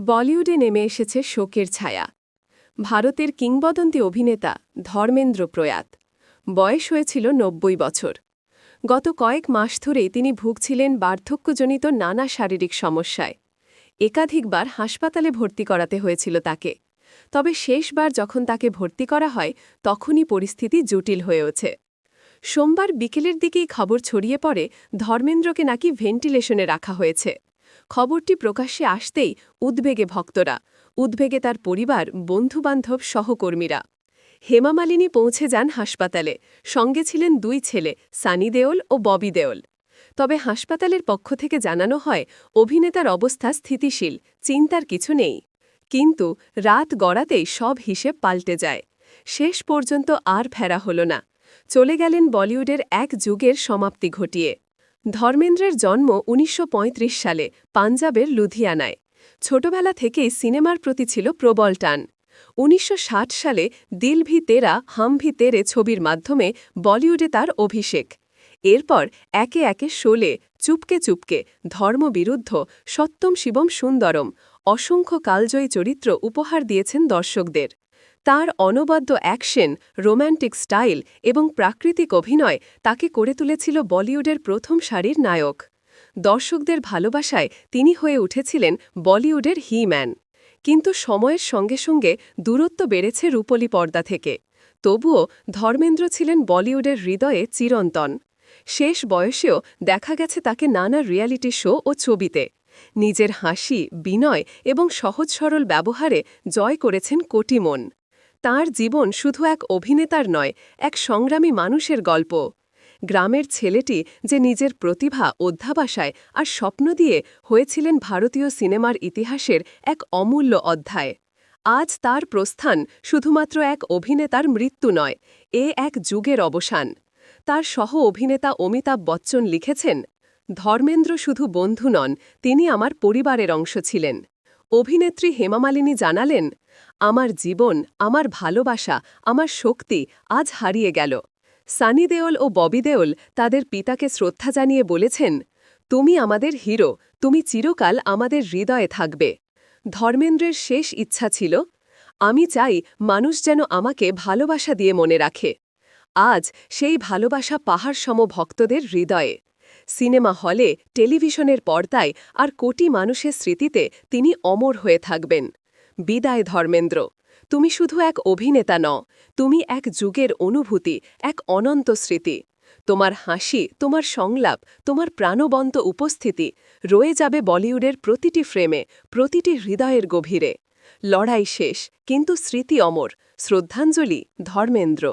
বলিউডে নেমে এসেছে শোকের ছায়া। ভারতের কিংবদন্তি অভিনেতা ধর্মেন্দ্র প্রয়াত। বয়স হয়েছিল নব্বই বছর। গত কয়েক মাস ধরেই তিনি ভুগছিলেন বার্ধক্যজনিত নানা শারীরিক সমস্যায়। একাধিকবার হাসপাতালে ভর্তি করাতে হয়েছিল তাকে। তবে শেষবার যখন তাকে ভর্তি করা হয়, তখনই পরিস্থিতি জটিল হয়ে ওঠে। সোমবার বিকেলের দিকেই খবর ছড়িয়ে পড়ে, ধর্মেন্দ্রকে নাকি ভেন্টিলেশনে রাখা হয়েছে। খবরটি প্রকাশ্যে আসতেই উদ্বেগে ভক্তরা, উদ্বেগে তার পরিবার, বন্ধুবান্ধব, সহকর্মীরা। হেমামালিনী পৌঁছে যান হাসপাতালে। সঙ্গে ছিলেন দুই ছেলে, সানি দেওল ও ববি দেওল। তবে হাসপাতালের পক্ষ থেকে জানানো হয়, অভিনেতার অবস্থা স্থিতিশীল, চিন্তার কিছু নেই। কিন্তু রাত গড়াতেই সব হিসেব পাল্টে যায়। শেষ পর্যন্ত আর ফেরা হল না। চলে গেলেন বলিউডের এক যুগের সমাপ্তি ঘটিয়ে। ধর্মেন্দ্রের জন্ম উনিশশো পঁয়ত্রিশ সালে পাঞ্জাবের লুধিয়ানায়। ছোটবেলা থেকেই সিনেমার প্রতি ছিল প্রবল টান। উনিশশো ষাট সালে দিল ভি তেরা, হাম ভি তেরে ছবির মাধ্যমে বলিউডে তার অভিষেক। এরপর একে একে শোলে, চুপকে চুপকে ধর্মবিরুদ্ধ সত্যম শিবম সুন্দরম অসংখ্য কালজয়ী চরিত্র উপহার দিয়েছেন দর্শকদের। তার অনবদ্য অ্যাকশন, রোম্যান্টিক স্টাইল এবং প্রাকৃতিক অভিনয় তাকে করে তুলেছিল বলিউডের প্রথম সারির নায়ক। দর্শকদের ভালোবাসায় তিনি হয়ে উঠেছিলেন বলিউডের হি ম্যান কিন্তু সময়ের সঙ্গে সঙ্গে দূরত্ব বেড়েছে রূপলি পর্দা থেকে। তবুও ধর্মেন্দ্র ছিলেন বলিউডের হৃদয়ে চিরন্তন। শেষ বয়সেও দেখা গেছে তাকে নানা রিয়ালিটি শো ও ছবিতে। নিজের হাসি, বিনয় এবং সহজ সরল ব্যবহারে জয় করেছেন কোটি মন। তাঁর জীবন শুধু এক অভিনেতার নয়, এক সংগ্রামী মানুষের গল্প। গ্রামের ছেলেটি যে নিজের প্রতিভা, অধ্যাবাসায় আর স্বপ্ন দিয়ে হয়েছিলেন ভারতীয় সিনেমার ইতিহাসের এক অমূল্য অধ্যায়। আজ তার প্রস্থান শুধুমাত্র এক অভিনেতার মৃত্যু নয়, এ এক যুগের অবসান। তার সহ অভিনেতা অমিতাভ বচ্চন লিখেছেন ধর্মেন্দ্র শুধু বন্ধু নন, তিনি আমার পরিবারের অংশ ছিলেন। অভিনেত্রী হেমামালিনী জানালেন, আমার জীবন, আমার ভালোবাসা, আমার শক্তি আজ হারিয়ে গেল। সানি দেওল ও ববি দেওল তাদের পিতাকে শ্রদ্ধা জানিয়ে বলেছেন, তুমি আমাদের হিরো, তুমি চিরকাল আমাদের হৃদয়ে থাকবে। ধর্মেন্দ্রের শেষ ইচ্ছা ছিল, আমি চাই মানুষ যেন আমাকে ভালোবাসা দিয়ে মনে রাখে। আজ সেই ভালোবাসা পাহাড়সম ভক্তদের হৃদয়ে। সিনেমা হলে, টেলিভিশনের পর্দায় আর কোটি মানুষের স্মৃতিতে তিনি অমর হয়ে থাকবেন। বিদায় ধর্মেন্দ্র। তুমি শুধু এক অভিনেতা ন তুমি এক যুগের অনুভূতি, এক অনন্ত স্মৃতি। তোমার হাসি, তোমার সংলাপ, তোমার প্রাণবন্ত উপস্থিতি রয়ে যাবে বলিউডের প্রতিটি ফ্রেমে, প্রতিটি হৃদয়ের গভীরে। লড়াই শেষ, কিন্তু স্মৃতি অমর। শ্রদ্ধাঞ্জলি, ধর্মেন্দ্র।